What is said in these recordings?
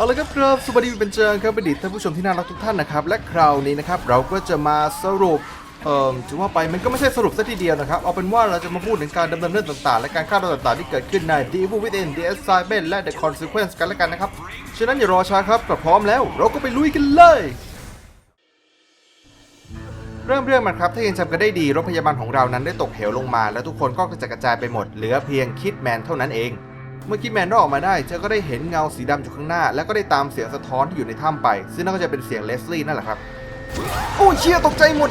เอาละครับครับสวัสดีเป็นเจอครับบัณฑิตท่านผู้ชมที่น่ารักทุกท่านนะครับ และคราวนี้นะครับเราก็จะมาสรุปเอ่อถือว่าไปมันก็ไม่ใช่สรุปซะทีเดียวนะครับ เอาเป็นว่าเราจะมาพูดถึงการดำเนินเรื่องต่างๆ และการฆ่าตัวต่างๆ ที่เกิดขึ้นใน The Evil Within The Assignment และ The Consequence กันแล้วกันนะครับ ฉะนั้นอย่ารอช้าครับก็พร้อมแล้ว เราก็ไปลุยกันเลย เริ่มเรื่องมันครับ ถ้ายังจำกันได้ดีรถพยาบาลของเรานั้นได้ตกเหวลงมา แล้วทุกคนก็กระจัดกระจายไปหมดเหลือเพียงคิดแมนเท่านั้นเอง เมื่อคิดแมนรอดออกมาได้ เธอก็ได้เห็นเงาสีดำอยู่ข้างหน้า แล้วก็ได้ตามเสียงสะท้อนที่อยู่ในถ้ำไป ซึ่งนั่นก็จะเป็นเสียงเลสลี่นั่นแหละครับ โอ้เชี่ยตกใจหมด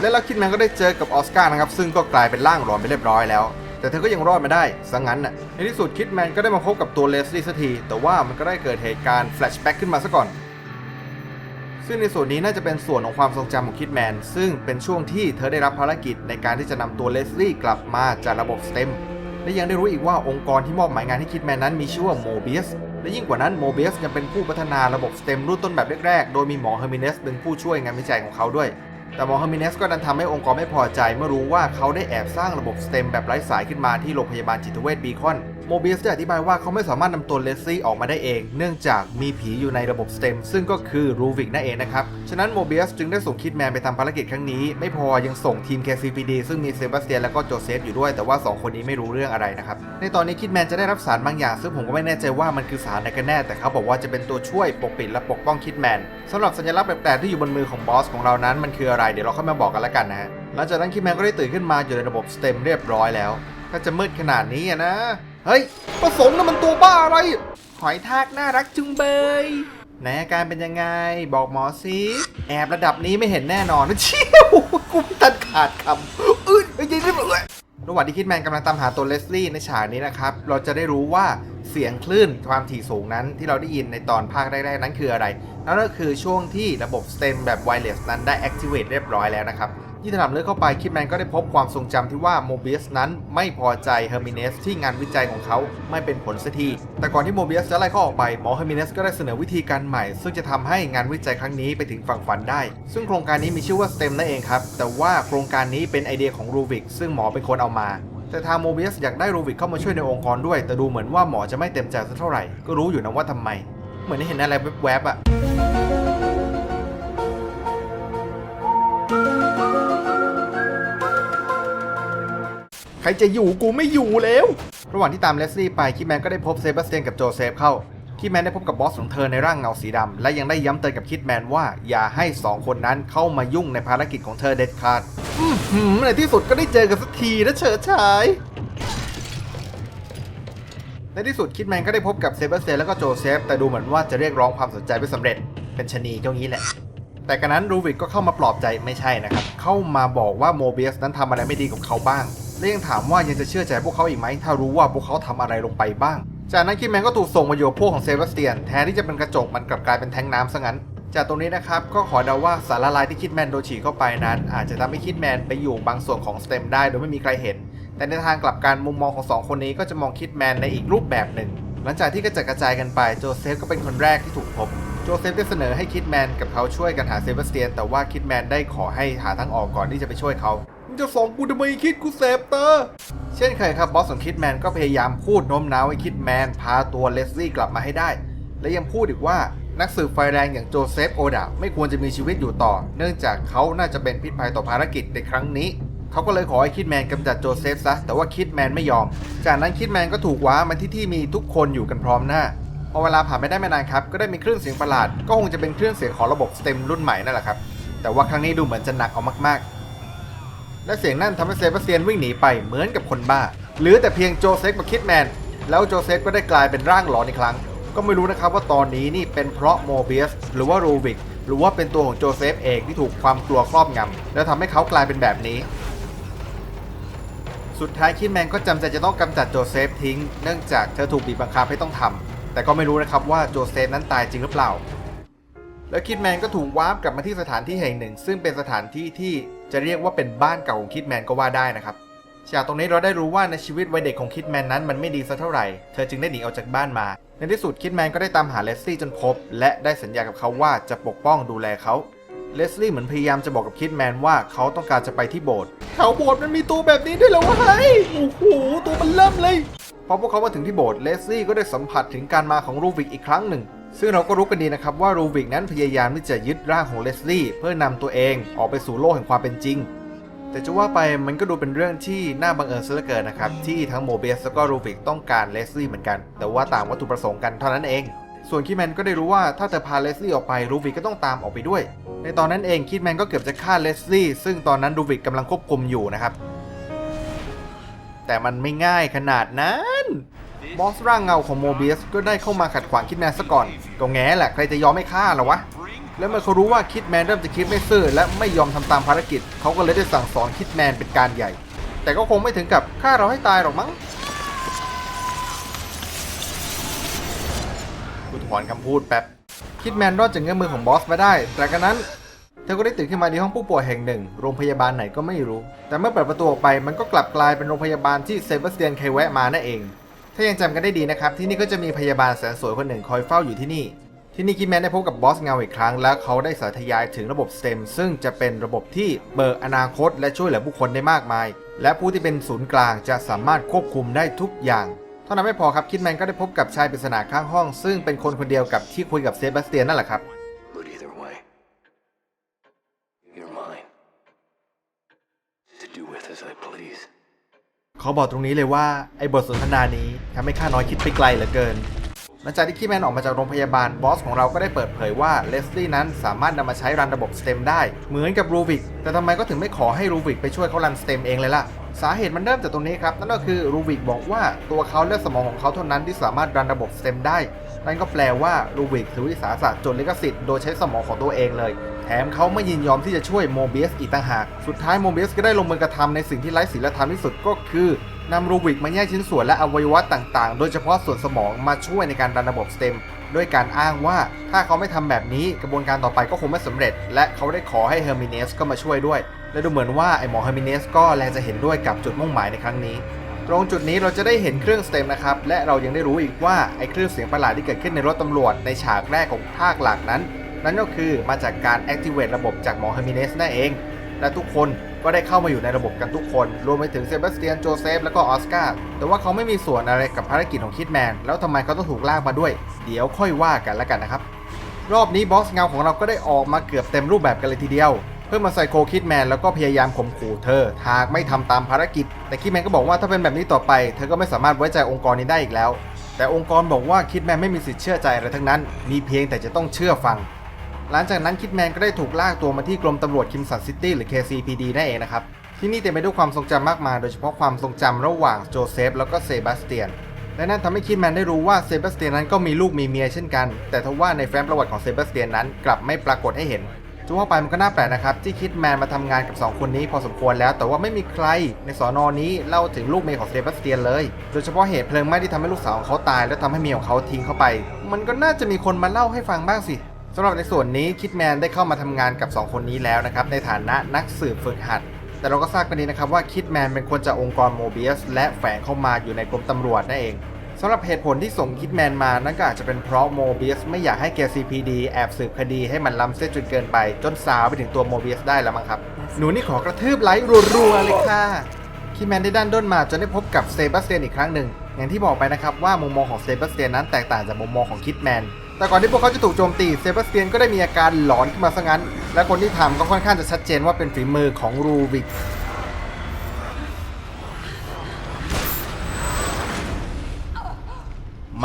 และแล้วคิดแมนก็ได้เจอกับออสการ์นะครับ ซึ่งก็กลายเป็นร่างหลอนไปเรียบร้อยแล้ว แต่เธอก็ยังรอดมาได้ซะงั้นน่ะ ในที่สุดคิดแมนก็ได้มาพบกับตัวเลสลี่สักที แต่ว่ามันก็ได้เกิดเหตุการณ์แฟลชแบ็กขึ้นมาซะก่อนซึ่งในส่วนนี้น่าจะเป็นส่วนของความทรงจำของคิดแมน ซึ่งเป็นช่วงที่เธอได้รับภารกิจในการที่จะนำตัวเลสลี่กลับมาจากระบบสเต็ม และยังได้รู้อีกว่าองค์กรที่มอบหมายงานให้คิดแมนนั้นมีชื่อว่าโมเบียสและยิ่งกว่านั้นโมเบียสยังเป็นผู้พัฒนาระบบสเต็มรุ่นต้นแบบแรกๆ โดยมีหมอเฮอร์มิเนสเป็นผู้ช่วยงานวิจัยของเขาด้วย แต่หมอเฮอร์มิเนสก็ดันทำให้องค์กรไม่พอใจเมื่อรู้ว่าเขาได้แอบสร้างระบบสเต็มแบบไร้สายขึ้นมาที่โรงพยาบาลจิตเวชบีคอน โมเบียสได้อธิบายว่าเขาไม่สามารถนำตัวเลสลี่ออกมาได้เอง เนื่องจากมีผีอยู่ในระบบสเต็มซึ่งก็คือรูวิกนั่นเองนะครับ ฉะนั้นโมเบียสจึงได้ส่งคิดแมนไปทำภารกิจครั้งนี้ ไม่พอยังส่งทีม KCPD ซึ่งมีเซบาสเตียนและก็โจเซฟอยู่ด้วย แต่ว่า 2 คนนี้ไม่รู้เรื่องอะไรนะครับ ในตอนนี้คิดแมนจะได้รับสารบางอย่าง ซึ่งผมก็ไม่แน่ใจว่ามันคือสารอะไรกันแน่ แต่เขาบอกว่าจะเป็นตัวช่วยปกปิดและปกป้องคิดแมนสำหรับสัญลักษณ์แปลกๆที่อยู่บนมือของบอสของเรานั้นมันคืออะไรเดี๋ยวเราค่อยมาบอกกันแล้วกันนะฮะหลังจากนั้นคิดแมนก็ได้ตื่นขึ้นมาอยู่ในระบบสเต็มเรียบร้อยแล้วถ้าจะมืดขนาดนี้อนะ เฮ้ยผสมนั่นมันตัวบ้าอะไร หอยทากน่ารักจุงเบยไหนอาการเป็นยังไง บอกหมอสิแอบระดับนี้ไม่เห็นแน่นอนเชี่ยวกูไม่ตันขาดคำอื้อไอ้ยิ่งเลยระหว่างที่คิดแมนกำลังตามหาตัวเลสลี่ในฉากนี้นะครับ เราจะได้รู้ว่าเสียงคลื่นความถี่สูงนั้นที่เราได้ยินในตอนภาคแรกๆนั้นคืออะไร นั่นก็คือช่วงที่ระบบสเต็มแบบไวเลสนั้นได้ activate เรียบร้อยแล้วนะครับ ยิ่งถลำเลือกเข้าไปคิดแมนก็ได้พบความทรงจำที่ว่าโมเบียสนั้นไม่พอใจเฮอร์มิเนสที่งานวิจัยของเขาไม่เป็นผลสักที แต่ก่อนที่โมเบียสจะไล่เขาออกไปหมอเฮอร์มิเนสก็ได้เสนอวิธีการใหม่ ซึ่งจะทำให้งานวิจัยครั้งนี้ไปถึงฝั่งฝันได้ ซึ่งโครงการนี้มีชื่อว่า STEM นั่นเองครับ แต่ว่าโครงการนี้เป็นไอเดียของรูวิกซึ่งหมอเป็นคนเอามาแต่ทางโมเบียสอยากได้รูวิกเข้ามาช่วยในองค์กรด้วย แต่ดูเหมือนว่าหมอจะไม่เต็มใจสักเท่าไหร่ ก็รู้อยู่นะว่าทำไม เหมือนได้เห็นอะไรแวบๆอะ ใครจะอยู่กูไม่อยู่แล้ว ระหว่างที่ตามเลสลี่ไปคิดแมนก็ได้พบเซบาสเตียนกับโจเซฟเข้าคิดแมนได้พบกับบอสของเธอในร่างเงาสีดำและยังได้ย้ำเตือนกับคิดแมนว่าอย่าให้สองคนนั้นเข้ามายุ่งในภารกิจของเธอเด็ดขาดอือหือในที่สุดก็ได้เจอกันสักทีนะเฉิดฉายในที่สุดคิดแมนก็ได้พบกับเซบาสเตียนแล้วก็โจเซฟแต่ดูเหมือนว่าจะเรียกร้องความสนใจไม่สำเร็จ เป็นชะนีเจ้านี้แหละ แต่กันนั้นรูวิกก็เข้ามาปลอบใจไม่ใช่นะครับ เข้ามาบอกว่าโมเบียสนั้นทำอะไรไม่ดีกับเขาบ้าง และยังถามว่ายังจะเชื่อใจพวกเขาอีกไหม ถ้ารู้ว่าพวกเขาทำอะไรลงไปบ้าง จากนั้นคิดแมนก็ถูกส่งมาอยู่กับพวกของเซบาสเตียน แทนที่จะเป็นกระจกมันกลับกลายเป็นแทงน้ำซะงั้น จากตรงนี้นะครับก็ขอเดาว่าสารละลายที่คิดแมนโดนฉีดเข้าไปนั้น อาจจะทำให้คิดแมนไปอยู่บางส่วนของสเต็มได้โดยไม่มีใครเห็น แต่ในทางกลับกันมุมมองของสองคนนี้ก็จะมองคิดแมนในอีกรูปแบบหนึ่ง หลังจากที่กระจัดกระจายกันไปโจเซฟก็เป็นคนแรกที่ถูกพบโจเซฟได้เสนอให้คิดแมนกับเขาช่วยกันหาเซบาสเตียน แต่ว่าคิดแมนได้ขอให้หาทางออกก่อนที่จะไปช่วยเขา มึงจะสองกูทำไมคิดกูเซฟเตอร์เช่นเคยครับบอสของคิดแมนก็พยายามพูดโน้มน้าวให้คิดแมนพาตัวเลสลี่กลับมาให้ได้ และยังพูดอีกว่านักสืบไฟแรงอย่างโจเซฟโอดาไม่ควรจะมีชีวิตอยู่ต่อ เนื่องจากเขาน่าจะเป็นพิษภัยต่อภารกิจในครั้งนี้ เขาก็เลยขอให้คิดแมนกำจัดโจเซฟซะ แต่ว่าคิดแมนไม่ยอม จากนั้นคิดแมนก็ถูกว้ามาที่ที่มีทุกคนอยู่กันพร้อมหน้าพอเวลาผ่านไปได้ไม่นานครับ ก็ได้มีคลื่นเสียงประหลาด ก็คงจะเป็นคลื่นเสียงของระบบสเต็มรุ่นใหม่นั่นแหละครับ แต่ว่าครั้งนี้ดูเหมือนจะหนักเอามากๆ และเสียงนั่นทำให้เซบาสเตียนวิ่งหนีไปเหมือนกับคนบ้าหลือแต่เพียงโจเซฟกับคิดแมน แล้วโจเซฟก็ได้กลายเป็นร่างหลอนอีกครั้ง ก็ไม่รู้นะครับว่าตอนนี้นี่เป็นเพราะโมเบียสหรือว่ารูวิกหรือว่าเป็นตัวของโจเซฟเองที่ถูกความกลัวครอบงำแล้วทำให้เขากลายเป็นแบบนี้ สุดท้ายคิดแมนก็จำใจจะต้องกำจัดโจเซฟทิ้ง เนื่องจากเธอถูกบีบบังคับให้ต้องทำแต่ก็ไม่รู้นะครับว่าโจเซฟนั้นตายจริงหรือเปล่าแล้วคิดแมนก็ถูกวาร์ปกลับมาที่สถานที่แห่งหนึ่ง ซึ่งเป็นสถานที่ที่ จะเรียกว่าเป็นบ้านเก่าของคิดแมนก็ว่าได้นะครับจากตรงนี้เราได้รู้ว่าในชีวิตวัยเด็กของคิดแมนนั้นมันไม่ดีสักเท่าไหร่ เธอจึงได้หนีออกจากบ้านมา ในที่สุดคิดแมนก็ได้ตามหาเลสลี่จนพบ และได้สัญญากับเขาว่าจะปกป้องดูแลเขา เลสลี่เหมือนพยายามจะบอกกับคิดแมนว่าเขาต้องการจะไปที่โบสถ์แถวโบสถ์มันมีตัวแบบนี้ด้วยเหรอวะเฮ้ย โอ้โห ตัวมันเริ่มเลย พอพวกเขามาถึงที่โบสถ์เลสลี่ก็ได้สัมผัสถึงการมาของรูวิกอีกครั้งหนึ่ง ซึ่งเราก็รู้กันดีนะครับว่ารูบิกนั้นพยายามที่จะยึดร่างของเลสลี่เพื่อนำตัวเองออกไปสู่โลกแห่งความเป็นจริง แต่จะว่าไปมันก็ดูเป็นเรื่องที่น่าบังเอิญซะเหลือเกินนะครับที่ทั้งโมเบียสแล้วก็รูบิกต้องการเลสลี่เหมือนกัน แต่ว่าต่างวัตถุประสงค์กันเท่านั้นเอง ส่วนคิดแมนก็ได้รู้ว่าถ้าเธอพาเลสลี่ออกไปรูบิกก็ต้องตามออกไปด้วย ในตอนนั้นเองคิดแมนก็เกือบจะฆ่าเลสลี่ซึ่งตอนนั้นรูบิกกำลังควบคุมอยู่นะครับแต่มันไม่ง่ายขนาดนั้น บอสร่างเงาของโมเบียสก็ได้เข้ามาขัดขวางคิดแมนซะก่อนก็แง่แหละใครจะยอมไม่ฆ่าหรอวะ แล้วเมื่อเขารู้ว่าคิดแมนเริ่มจะคิดไม่ซื่อและไม่ยอมทำตามภารกิจ เขาก็เลยได้สั่งสอนคิดแมนเป็นการใหญ่ แต่ก็คงไม่ถึงกับฆ่าเราให้ตายหรอกมั้งกูถอนคำพูดแป๊บ คิดแมนรอดจากเงื้อมือของบอสมาได้ แต่กระนั้น เธอก็ได้ตื่นขึ้นมาในห้องผู้ป่วยแห่งหนึ่ง โรงพยาบาลไหนก็ไม่รู้ แต่เมื่อเปิดประตูออกไปมันก็กลับกลายเป็นโรงพยาบาลที่เซบาสเตียนเคยแวะมานั่นเอง ถ้ายังจำกันได้ดีนะครับ ที่นี่ก็จะมีพยาบาลแสนสวยคนหนึ่งคอยเฝ้าอยู่ที่นี่ ที่นี่คิดแมนได้พบกับบอสเงาอีกครั้ง และเขาได้สาธยายถึงระบบ STEM ซึ่งจะเป็นระบบที่เบิกอนาคต และช่วยเหลือผู้คนได้มากมาย และผู้ที่เป็นศูนย์กลางจะสามารถควบคุมได้ทุกอย่างเท่านั้นไม่พอครับคิดแมนก็ได้พบกับชายปริศนาข้างห้อง ซึ่งเป็นคนคนเดียวกับที่คุยกับเซบาสเตียนนั่นแหละครับ ขาบอกตรงนี้เลยว่าไอ้บทสนทนานี้ทำให้ข้าน้อยคิดไปไกลเหลือเกิน หลังจากที่คีแมนออกมาจากโรงพยาบาลบอสของเราก็ได้เปิดเผยว่าเลสลี่นั้นสามารถนำมาใช้รันระบบสเต็มได้ เหมือนกับรูวิกแต่ทำไมก็ถึงไม่ขอให้รูวิกไปช่วยเขารันสเต็มเองเลยล่ะ สาเหตุมันเริ่มจากตรงนี้ครับนั่นก็คือรูวิกบอกว่าตัวเขาและสมองของเขาเท่านั้นที่สามารถรันระบบสเต็มได้ นั่นก็แปลว่ารูบิกถือวิสาสะจดลิขสิทธิ์โดยใช้สมองของตัวเองเลย แถมเขาไม่ยินยอมที่จะช่วยโมเบียสอีกต่างหาก สุดท้ายโมเบียสก็ได้ลงมือกระทำในสิ่งที่ไร้ศีลธรรมที่สุดก็คือนำรูบิกมาแยกชิ้นส่วนและอวัยวะต่างๆ โดยเฉพาะส่วนสมองมาช่วยในการรันระบบ STEM ด้วยการอ้างว่าถ้าเขาไม่ทำแบบนี้กระบวนการต่อไปก็คงไม่สำเร็จ และเขาได้ขอให้เฮอร์มิเนสก็มาช่วยด้วย และดูเหมือนว่าไอหมอเฮอร์มิเนสก็แลจะเห็นด้วยกับจุดมุ่งหมายในครั้งนี้ ตรงจุดนี้เราจะได้เห็นเครื่องสเต็มนะครับ และเรายังได้รู้อีกว่าไอ้เครื่องเสียงประหลาดที่เกิดขึ้นในรถตำรวจในฉากแรกของภาคหลักนั้น นั่นก็คือมาจากการ activate ระบบจากหมอเฮอร์มิเนสนั่นเอง และทุกคนก็ได้เข้ามาอยู่ในระบบกันทุกคน รวมไปถึงเซบาสเตียน โจเซฟ และก็ออสการ์ แต่ว่าเขาไม่มีส่วนอะไรกับภารกิจของคิดแมน แล้วทำไมเขาต้องถูกลากมาด้วย เดี๋ยวค่อยว่ากันแล้วกันนะครับ รอบนี้บอสเงาของเราก็ได้ออกมาเกือบเต็มรูปแบบกันเลยทีเดียว พื่อมาไซโคคิดแมนแล้วก็พยายามข่มขู่เธอ หากไม่ทำตามภารกิจ แต่คิดแมนก็บอกว่าถ้าเป็นแบบนี้ต่อไป เธอก็ไม่สามารถไว้ใจองค์กรนี้ได้อีกแล้ว แต่องค์กรบอกว่าคิดแมนไม่มีสิทธิ์เชื่อใจอะไรทั้งนั้น มีเพียงแต่จะต้องเชื่อฟัง หลังจากนั้นคิดแมนก็ได้ถูกลากตัวมาที่กรมตำรวจคิมสันซิตี้หรือ KCPD นั่นเองนะครับ ที่นี่เต็มไปด้วยความทรงจำมากมายโดยเฉพาะความทรงจำระหว่างโจเซฟแล้วก็เซบาสเตียนและนั่นทำให้คิดแมนได้รู้ว่าเซบาสเตียนนั้นก็มีลูกมีเมียเช่นกัน แต่ทว่าในแฟ้มประวัติของเซบาสเตียนนั้นกลับไม่ปรากฏให้เห็น จะว่าไปมันก็น่าแปลกนะครับ ที่คิดแมนมาทำงานกับ 2 คนนี้พอสมควรแล้ว แต่ว่าไม่มีใครในสอนอนี้เล่าถึงลูกเมียของเซบาสเตียนเลย โดยเฉพาะเหตุเพลิงไหม้ที่ทำให้ลูกสาวของเขาตาย และทำให้เมียของเขาทิ้งเข้าไป มันก็น่าจะมีคนมาเล่าให้ฟังบ้างสิสำหรับในส่วนนี้คิดแมนได้เข้ามาทำงานกับ 2 คนนี้แล้วนะครับในฐานะนักสืบฝึกหัดแต่เราก็ทราบกันดีนะครับว่าคิดแมนเป็นคนจากองค์กรโมเบียสและแฝงเข้ามาอยู่ในกรมตำรวจนั่นเอง สำหรับเหตุผลที่ส่งคิดแมนมานั่นก็อาจจะเป็นเพราะโมเบียสไม่อยากให้ KCPD แอบสืบคดีให้มันล้ำเส้นจนเกินไป จนสาวไปถึงตัวโมเบียสได้แล้วมั้งครับ หนูนี่ขอกระทืบไลค์รัวๆเลยค่ะ คิดแมนได้ด้านด้นมาจนได้พบกับเซบาสเตียนอีกครั้งหนึ่ง อย่างที่บอกไปนะครับว่ามุมมองของเซบาสเตียนนั้นแตกต่างจากมุมมองของคิดแมน แต่ก่อนที่พวกเขาจะถูกโจมตีเซบาสเตียนก็ได้มีอาการหลอนขึ้นมาซะงั้น และคนที่ทำก็ค่อนข้างจะชัดเจนว่าเป็นฝีมือของรูบิก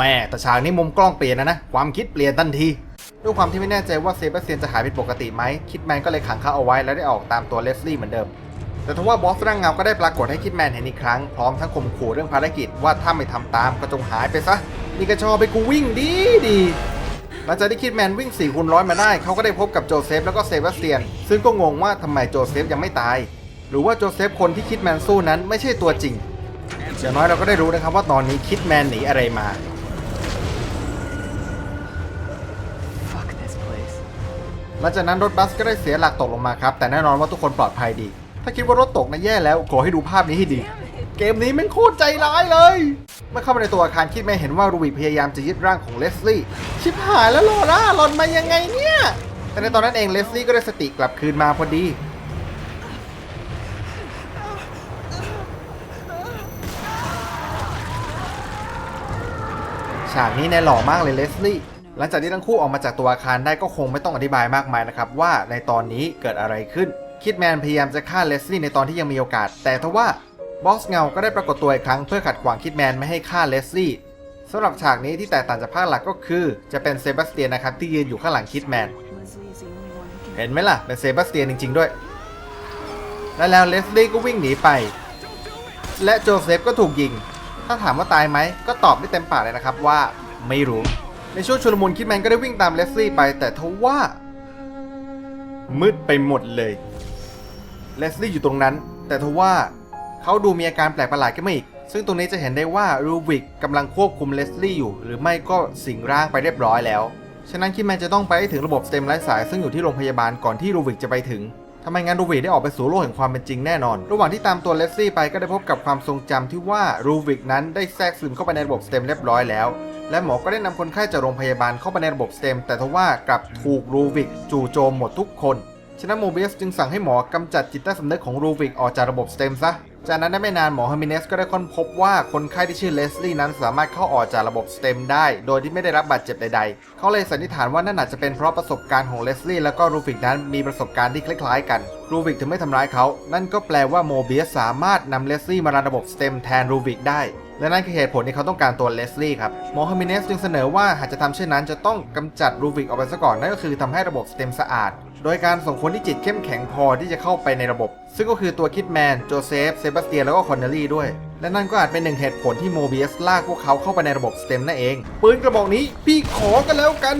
แม่แต่ฉากนี้มุมกล้องเปลี่ยนนะนะ ความคิดเปลี่ยนทันทีด้วยความที่ไม่แน่ใจว่าเซบาสเตียนจะหายเป็นปกติไหมคิดแมนก็เลยขังเขาเอาไว้แล้วได้ออกตามตัวเลสลี่เหมือนเดิม แต่ทว่าบอสร่างเงาก็ได้ปรากฏให้คิดแมนเห็นอีกครั้ง พร้อมทั้งข่มขู่เรื่องภารกิจว่าถ้าไม่ทำตามก็จงหายไปซะนี่กระชอไปกูวิ่งดีดีหลังจากที่คิดแมนวิ่ง4คูณร้อยมาได้เขาก็ได้พบกับโจเซฟแล้วก็เซบาสเตียน ซึ่งก็งงว่าทำไมโจเซฟยังไม่ตาย หรือว่าโจเซฟคนที่คิดแมนสู้นั้นไม่ใช่ตัวจริงอย่างน้อยเราก็ได้รู้นะครับว่าตอนนี้คิดแมนหนีอะไรมา หลังจากนั้นรถบัสก็ได้เสียหลักตกลงมาครับ แต่แน่นอนว่าทุกคนปลอดภัยดี ถ้าคิดว่ารถตกนะแย่แล้ว ขอให้ดูภาพนี้ให้ดี เกมนี้แมันโคตรใจร้ายเลยเมื่อเข้ามาในตัวอาคารคิดไม่เห็นว่ารูบิพยายามจะยึดร่างของเลสลี่ชิบหายแล้วโลล่าหลอนมายังไงเนี่ย แต่ในตอนนั้นเองเลสลี่ก็ได้สติกลับคืนมาพอดีฉากนี้แน่หล่อมากเลยเลสลี่ หลังจากที่ทั้งคู่ออกมาจากตัวอาคารได้ก็คงไม่ต้องอธิบายมากมายนะครับ ว่าในตอนนี้เกิดอะไรขึ้น คิดแมนพยายามจะฆ่าเลสลี่ในตอนที่ยังมีโอกาส แต่ทว่าบอสเงาก็ได้ปรากฏตัวอีกครั้งเพื่อขัดขวางคิดแมนไม่ให้ฆ่าเลสลี่สำหรับฉากนี้ที่แตกต่างจากภาคหลักก็คือ จะเป็นเซบาสเตียนนะครับที่ยืนอยู่ข้างหลังคิดแมนเห็นไหมล่ะเป็นเซบาสเตียนจริง ๆ ด้วย และแล้วเลสลี่ก็วิ่งหนีไป และโจเซฟก็ถูกยิง ถ้าถามว่าตายไหมก็ตอบได้เต็มปากเลยนะครับว่าไม่รู้ ในช่วงชุลมุนคิดแมนก็ได้วิ่งตามเลสลี่ไปแต่ทว่า มืดไปหมดเลยเลสลี่อยู่ตรงนั้น แต่ทว่าเขาดูมีอาการแปลกประหลาดขึ้นมาอีก ซึ่งตรงนี้จะเห็นได้ว่ารูวิกกำลังควบคุมเลสลี่อยู่ หรือไม่ก็สิงร่างไปเรียบร้อยแล้ว ฉะนั้นคิดแมนจะต้องไปให้ถึงระบบสเต็มไร้สายซึ่งอยู่ที่โรงพยาบาลก่อนที่รูวิกจะไปถึงทำไมงั้นรูวิกได้ออกไปสู่โลกแห่งความเป็นจริงแน่นอน ระหว่างที่ตามตัวเลสลี่ไปก็ได้พบกับความทรงจำที่ว่ารูวิกนั้นได้แทรกซึมเข้าไปในระบบสเต็มเรียบร้อยแล้ว และหมอก็ได้นำคนไข้จากโรงพยาบาลเข้าไปในระบบสเต็ม แต่ทว่ากลับถูกรูวิกจู่โจมหมดทุกคนฉะนั้นโมเบียสจึงสั่งให้หมอกำจัดจิตใต้สำนึกของรูวิกออกจากระบบสเต็มซะ จากนั้นได้ไม่นานหมอเฮมิเนสก็ได้ค้นพบว่าคนไข้ที่ชื่อเลสลี่นั้นสามารถเข้าออกจากระบบสเต็มได้ โดยที่ไม่ได้รับบาดเจ็บใดๆ เขาเลยสันนิษฐานว่านั่นอาจจะเป็นเพราะประสบการณ์ของเลสลี่แล้วก็รูวิกนั้นมีประสบการณ์ที่คล้าย ๆ กัน รูวิกถึงไม่ทำร้ายเขา นั่นก็แปลว่าโมเบียสสามารถนำเลสลี่มารันระบบสเต็มแทนรูวิกได้ และนั่นคือเหตุผลที่เขาต้องการตัวเลสลี่ครับหมอเฮอร์มิเนสจึงเสนอว่าหากจะทำเช่นนั้นจะต้องกำจัดรูวิกออกไปซะก่อนนั่นก็คือทำให้ระบบสเต็มสะอาด โดยการส่งคนที่จิตเข้มแข็งพอที่จะเข้าไปในระบบ ซึ่งก็คือตัวคิดแมนโจเซฟเซบาสเตียนแล้วก็คอนเนลลี่ด้วย และนั่นก็อาจเป็นหนึ่งเหตุผลที่โมเบียสลากพวกเขาเข้าไปในระบบสเต็มนั่นเองปืนกระบอกนี้พี่ขอกันแล้วกัน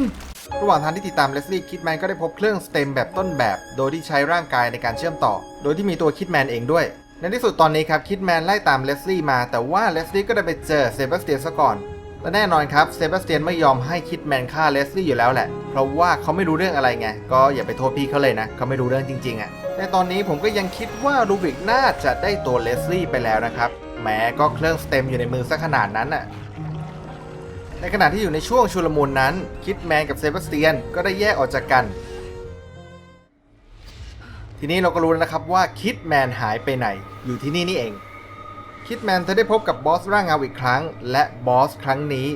ระหว่างทางที่ติดตามเลสลี่คิดแมนก็ได้พบเครื่องสเต็มแบบต้นแบบ โดยที่ใช้ร่างกายในการเชื่อมต่อ โดยที่มีตัวคิดแมนเองด้วย ในที่สุดตอนนี้ครับคิดแมนไล่ตามเลสลี่มา แต่ว่าเลสลี่ก็ได้ไปเจอเซบาสเตียนซะก่อนและแน่นอนครับเซบาสเตียนไม่ยอมให้คิดแมนฆ่าเลสลี่อยู่แล้วแหละ เพราะว่าเขาไม่รู้เรื่องอะไรไง ก็อย่าไปโทษพี่เขาเลยนะ เขาไม่รู้เรื่องจริงๆอะ่ะในตอนนี้ผมก็ยังคิดว่ารูบิกน่าจะได้ตัวเลสลี่ไปแล้วนะครับแหมก็เครื่องสเต็มอยู่ในมือซะขนาดนั้นน่ะในขณะที่อยู่ในช่วงชุลมุนนั้น คิดแมนกับเซบาสเตียนก็ได้แยกออกจากกัน ทีนี้เราก็รู้แล้วนะครับว่าคิดแมนหายไปไหน อยู่ที่นี่นี่เอง คิดแมนเธอได้พบกับบอสร่างเงาอีกครั้ง และบอสครั้งนี้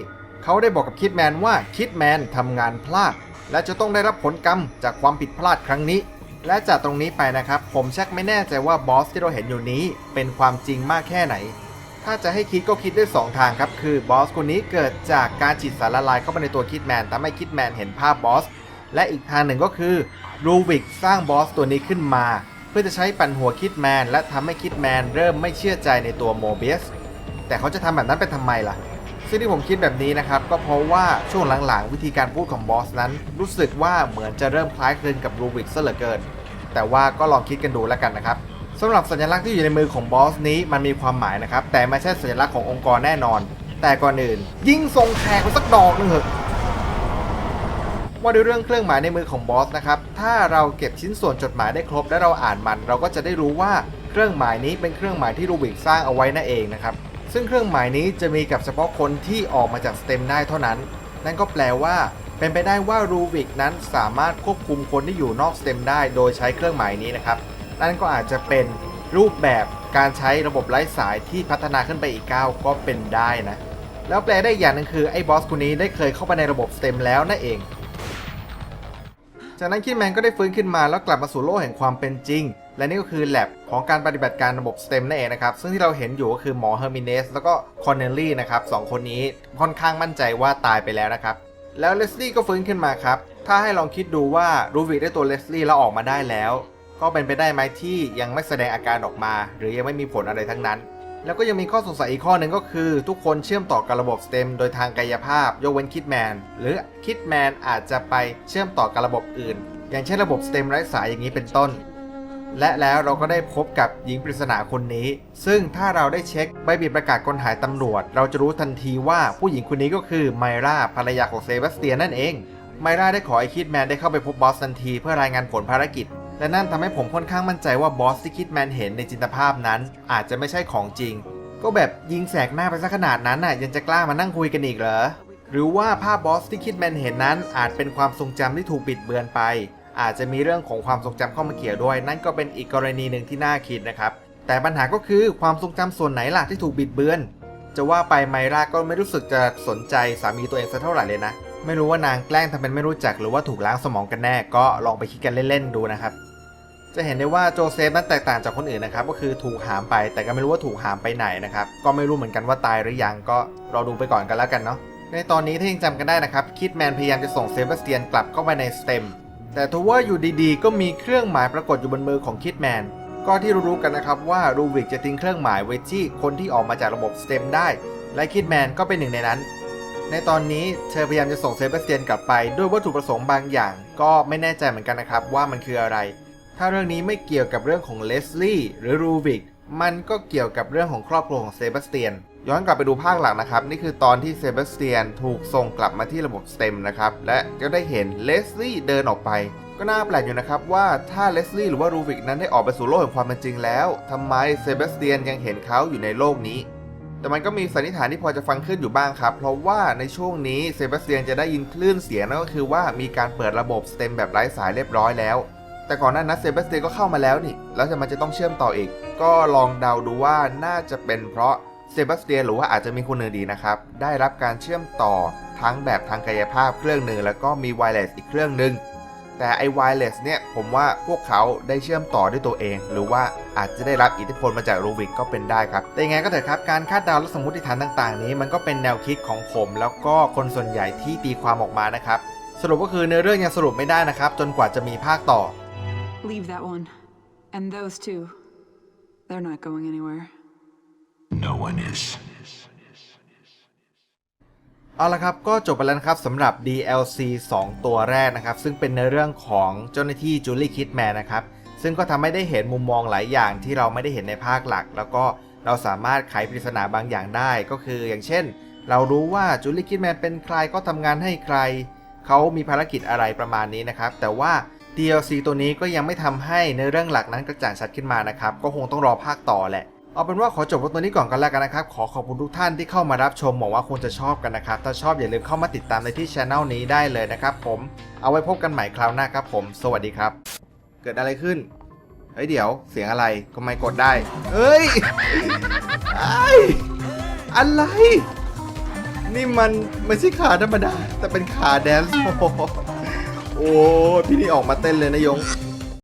เขาได้บอกกับคิดแมนว่าคิดแมนทำงานพลาด และจะต้องได้รับผลกรรมจากความผิดพลาดครั้งนี้ และจากตรงนี้ไปนะครับ ผมชักไม่แน่ใจว่าบอสที่เราเห็นอยู่นี้เป็นความจริงมากแค่ไหน ถ้าจะให้คิดก็คิดได้สองทางครับคือบอสคนนี้เกิดจากการจิตสารละลายเข้าไปในตัวคิดแมนทำให้คิดแมนเห็นภาพบอส และอีกทางหนึ่งก็คือรูวิกสร้างบอสตัวนี้ขึ้นมา เพื่อจะใช้ปั่นหัวคิดแมน และทำให้คิดแมนเริ่มไม่เชื่อใจในตัวโมเบียสแต่เขาจะทำแบบนั้นไปทำไมล่ะ ซึ่งที่ผมคิดแบบนี้นะครับ ก็เพราะว่าช่วงหลังๆ วิธีการพูดของบอสนั้น รู้สึกว่าเหมือนจะเริ่มคล้ายคลึงกับรูวิกซะเหลือเกิน แต่ว่าก็ลองคิดกันดูแล้วกันนะครับสำหรับสัญลักษณ์ที่อยู่ในมือของบอสนี้มันมีความหมายนะครับแต่ไม่ใช่สัญลักษณ์ขององค์กรแน่นอน แต่ก่อนอื่น ยิงส่งแขกไปสักดอกหนึงเถอะ ว่าด้วยเรื่องเครื่องหมายในมือของบอสนะครับ ถ้าเราเก็บชิ้นส่วนจดหมายได้ครบและเราอ่านมัน เราก็จะได้รู้ว่าเครื่องหมายนี้เป็นเครื่องหมายที่รูบิกสร้างเอาไว้นั่นเองนะครับ ซึ่งเครื่องหมายนี้จะมีกับเฉพาะคนที่ออกมาจากสเต็มได้เท่านั้น นั่นก็แปลว่าเป็นไปได้ว่ารูบิกนั้นสามารถควบคุมคนที่อยู่นอกสเต็มได้ โดยใช้เครื่องหมายนี้นะครับ นั่นก็อาจจะเป็นรูปแบบการใช้ระบบไร้สายที่พัฒนาขึ้นไปอีกก้าวก็เป็นได้นะ แล้วแปลได้อีกอย่างนึงคือไอ้บอสคนนี้ได้เคยเข้าไปในระบบสเต็มแล้วนั่นเอง จากนั้นคิดแมนก็ได้ฟื้นขึ้นมาแล้วกลับมาสู่โลกแห่งความเป็นจริง และนี่ก็คือแลบของการปฏิบัติการระบบสเต็มนั่นเองนะครับ ซึ่งที่เราเห็นอยู่ก็คือหมอเฮอร์มิเนสแล้วก็คอนเนลลี่นะครับสองคนนี้ค่อนข้างมั่นใจว่าตายไปแล้วนะครับแล้วเลสลี่ก็ฟื้นขึ้นมาครับ ถ้าให้ลองคิดดูว่ารูวิกได้ตัวเลสลี่แล้วออกมาได้แล้ว ก็เป็นไปได้ไหมที่ยังไม่แสดงอาการออกมา หรือยังไม่มีผลอะไรทั้งนั้น แล้วก็ยังมีข้อสงสัยอีกข้อหนึ่งก็คือ ทุกคนเชื่อมต่อกับระบบสเต็มโดยทางกายภาพ ยกเว้นคิดแมนหรือคิดแมนอาจจะไปเชื่อมต่อกับระบบอื่น อย่างเช่นระบบสเต็มไร้สายอย่างนี้เป็นต้น และแล้วเราก็ได้พบกับหญิงปริศนาคนนี้ ซึ่งถ้าเราได้เช็คใบบิดประกาศคนหายตำรวจ เราจะรู้ทันทีว่าผู้หญิงคนนี้ก็คือไมราภรรยาของเซบาสเตียนนั่นเองไมราได้ขอให้คิดแมนได้เข้าไปพบบอสทันทีเพื่อรายงานผลภารกิจ และนั่นทำให้ผมค่อนข้างมั่นใจว่าบอสที่คิดแมนเห็นในจินตภาพนั้น อาจจะไม่ใช่ของจริง ก็แบบยิงแสกหน้าไปซะขนาดนั้นน่ะยังจะกล้ามานั่งคุยกันอีกเหรอหรือว่าภาพบอสที่คิดแมนเห็นนั้น อาจเป็นความทรงจำที่ถูกบิดเบือนไป อาจจะมีเรื่องของความทรงจำเข้ามาเกี่ยวด้วย นั่นก็เป็นอีกกรณีหนึ่งที่น่าคิดนะครับแต่ปัญหาก็คือความทรงจำส่วนไหนล่ะที่ถูกบิดเบือน จะว่าไปไมราก็ไม่รู้สึกจะสนใจสามีตัวเองสักเท่าไหร่เลยนะ ไม่รู้ว่านางแกล้งทำเป็นไม่รู้จักหรือว่าถูกล้างสมองกันแน่ก็ลองไปคิดกันเล่นๆดูนะครับ จะเห็นได้ว่าโจเซฟนั้นแตกต่างจากคนอื่นนะครับ ก็คือถูกหามไปแต่ก็ไม่รู้ว่าถูกหามไปไหนนะครับ ก็ไม่รู้เหมือนกันว่าตายหรือยังก็รอดูไปก่อนกันแล้วกันเนาะในตอนนี้ถ้ายังจำกันได้นะครับคิดแมนพยายามจะส่งเซบาสเตียนกลับเข้าไปในสเต็มแต่ทว่าอยู่ดีๆ ก็มีเครื่องหมายปรากฏอยู่บนมือของคิดแมนก็ที่รู้ๆกันนะครับว่ารูวิกจะทิ้งเครื่องหมายไว้ที่คนที่ออกมาจากระบบสเต็มได้ และคิดแมนก็เป็นหนึ่งในนั้น ในตอนนี้เธอพยายามจะส่งเซบาสเตียนกลับไปด้วยวัตถุประสงค์บางอย่าง ก็ไม่แน่ใจเหมือนกันนะครับว่ามันคืออะไร ถ้าเรื่องนี้ไม่เกี่ยวกับเรื่องของเลสลี่หรือรูวิกมันก็เกี่ยวกับเรื่องของครอบครัวของเซบาสเตียน ย้อนกลับไปดูภาคหลังนะครับ นี่คือตอนที่เซบาสเตียนถูกส่งกลับมาที่ระบบสเต็มนะครับ และก็ได้เห็นเลสลี่เดินออกไป ก็น่าแปลกอยู่นะครับว่าถ้าเลสลี่หรือว่ารูวิกนั้นได้ออกไปสู่โลกแห่งความเป็นจริงแล้วทำไมเซบาสเตียนยังเห็นเขาอยู่ในโลกนี้ แต่มันก็มีสันนิษฐานที่พอจะฟังขึ้นอยู่บ้างครับ เพราะว่าในช่วงนี้เซบาสเตียนจะได้ยินคลื่นเสียงนั่นก็คือว่ามีการเปิดระบบสเต็มแบบไร้สายเรียบร้อยแล้ว แต่ก่อนหน้านั้นเซบาสเตียนก็เข้ามาแล้วนี่ แล้วจะมันจะต้องเชื่อมต่ออีก ก็ลองเดาดูว่าน่าจะเป็นเพราะเซบาสเตียนหรือว่าอาจจะมีคนอื่นดีนะครับได้รับการเชื่อมต่อทั้งแบบทางกายภาพเครื่องหนึ่งแล้วก็มีไวเลสอีกเครื่องหนึ่ง แต่ไอ้ไวเลสเนี่ยผมว่าพวกเขาได้เชื่อมต่อด้วยตัวเอง หรือว่าอาจจะได้รับอิทธิพลมาจากรูวิกก็เป็นได้ครับ แต่ยังไงก็เถอะครับ การคาดเดาและสมมติฐานต่าง ๆ นี้ มันก็เป็นแนวคิดของผม แล้วก็คนส่วนใหญ่ที่ตีความออกมานะครับ สรุปก็คือเนื้อเรื่องยังสรุปไม่ได้นะครับ จนกว่าจะมีภาคต่อ Leave that one. And those two. They're not going anywhere. No one is. เอาละครับก็จบไปแล้วนะครับสำหรับ DLC 2 ตัวแรกนะครับ ซึ่งเป็นในเรื่องของเจ้าหน้าที่จูลี่คิดแมนนะครับ ซึ่งก็ทำให้ได้เห็นมุมมองหลายอย่างที่เราไม่ได้เห็นในภาคหลัก แล้วก็เราสามารถไขปริศนาบางอย่างได้ ก็คืออย่างเช่น เรารู้ว่าจูลี่คิดแมนเป็นใครก็ทำงานให้ใคร เขามีภารกิจอะไรประมาณนี้นะครับ แต่ว่า DLC ตัวนี้ก็ยังไม่ทำให้ในเรื่องหลักนั้นกระจ่างชัดขึ้นมานะครับ ก็คงต้องรอภาคต่อแหละ เอาเป็นว่าขอจบตัวนี้ก่อนกันแล้วกันนะครับ ขอขอบคุณทุกท่านที่เข้ามารับชมหวังว่าคงจะชอบกันนะครับ ถ้าชอบอย่าลืมเข้ามาติดตามในที่ช anel นี้ได้เลยนะครับผม เอาไว้พบกันใหม่คราวหน้าครับผม สวัสดีครับ เกิดอะไรขึ้น เฮ้ยเดี๋ยว เสียงอะไรก็ไม่กดได้ เฮ้ยไออะไร นี่มันไม่ใช่ขาธรรมดาแต่เป็นขาแดนซ์โอ้โอ้พี่นี่ออกมาเต้นเลยนะยง